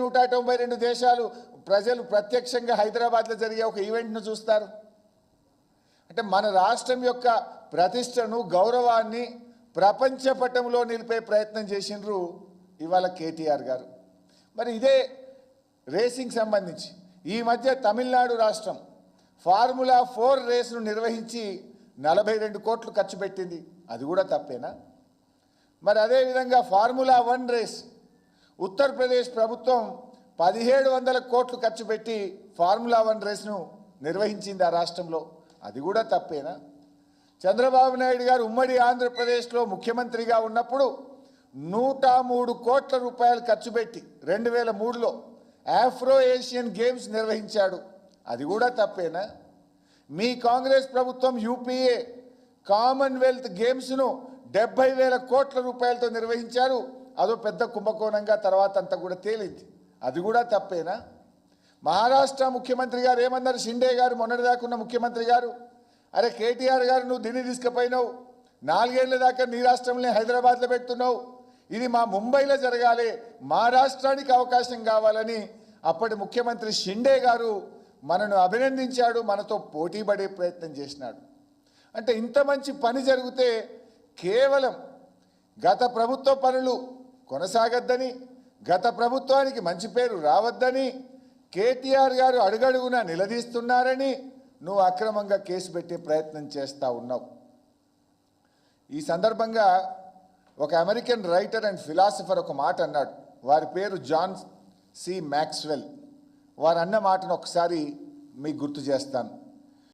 నూట తొంభై రెండు దేశాలు ప్రజలు ప్రత్యక్షంగా హైదరాబాద్లో జరిగే ఒక ఈవెంట్ను చూస్తారు. అంటే మన రాష్ట్రం యొక్క ప్రతిష్టను గౌరవాన్ని ప్రపంచ పటంలో నిలిపే ప్రయత్నం చేసిండ్రు ఇవాళ కేటీఆర్ గారు. మరి ఇదే రేసింగ్ సంబంధించి ఈ మధ్య తమిళనాడు రాష్ట్రం ఫార్ములా ఫోర్ రేసును నిర్వహించి నలభై రెండు కోట్లు ఖర్చు పెట్టింది. అది కూడా తప్పేనా? మరి అదేవిధంగా ఫార్ములా వన్ రేస్ ఉత్తరప్రదేశ్ ప్రభుత్వం పదిహేడు వందల కోట్లు ఖర్చు పెట్టి ఫార్ములా వన్ రేస్ను నిర్వహించింది ఆ రాష్ట్రంలో. అది కూడా తప్పేనా? చంద్రబాబు నాయుడు గారు ఉమ్మడి ఆంధ్రప్రదేశ్లో ముఖ్యమంత్రిగా ఉన్నప్పుడు నూట మూడు కోట్ల రూపాయలు ఖర్చు పెట్టి రెండు వేల మూడులో ఆఫ్రో ఏషియన్ గేమ్స్ నిర్వహించాడు. అది కూడా తప్పేనా? మీ కాంగ్రెస్ ప్రభుత్వం యూపీఏ కామన్వెల్త్ గేమ్స్ను డెబ్బై వేల కోట్ల రూపాయలతో నిర్వహించారు. అదో పెద్ద కుంభకోణంగా తర్వాత అంతా కూడా తేలింది. అది కూడా తప్పేనా? మహారాష్ట్ర ముఖ్యమంత్రి గారు ఏమన్నారు? షిండే గారు మొన్నటిదాకున్న ముఖ్యమంత్రి గారు అరే కేటీఆర్ గారు నువ్వు దీన్ని తీసుకుపోయినావు. నాలుగేళ్ళ దాకా నీ రాష్ట్రంలో హైదరాబాద్లో పెడుతున్నావు. ఇది మా ముంబైలో జరగాలి. మా రాష్ట్రానికి అవకాశం కావాలని. అప్పటి ముఖ్యమంత్రి షిండే గారు మనను అభినందించాడు మనతో పోటీ పడే ప్రయత్నం చేసినాడు. అంటే ఇంత మంచి పని జరిగితే కేవలం గత ప్రభుత్వ పనులు కొనసాగద్దని గత ప్రభుత్వానికి మంచి పేరు రావద్దని కేటీఆర్ గారు అడుగడుగునా నిలదీస్తున్నారని నువ్వు అక్రమంగా కేసు పెట్టే ప్రయత్నం చేస్తూ ఉన్నావు. ఈ సందర్భంగా ఒక అమెరికన్ రైటర్ అండ్ ఫిలాసఫర్ ఒక మాట అన్నాడు. వారి పేరు జాన్ సి మ్యాక్స్వెల్. వారు అన్న మాటను ఒకసారి మీకు గుర్తు చేస్తాను.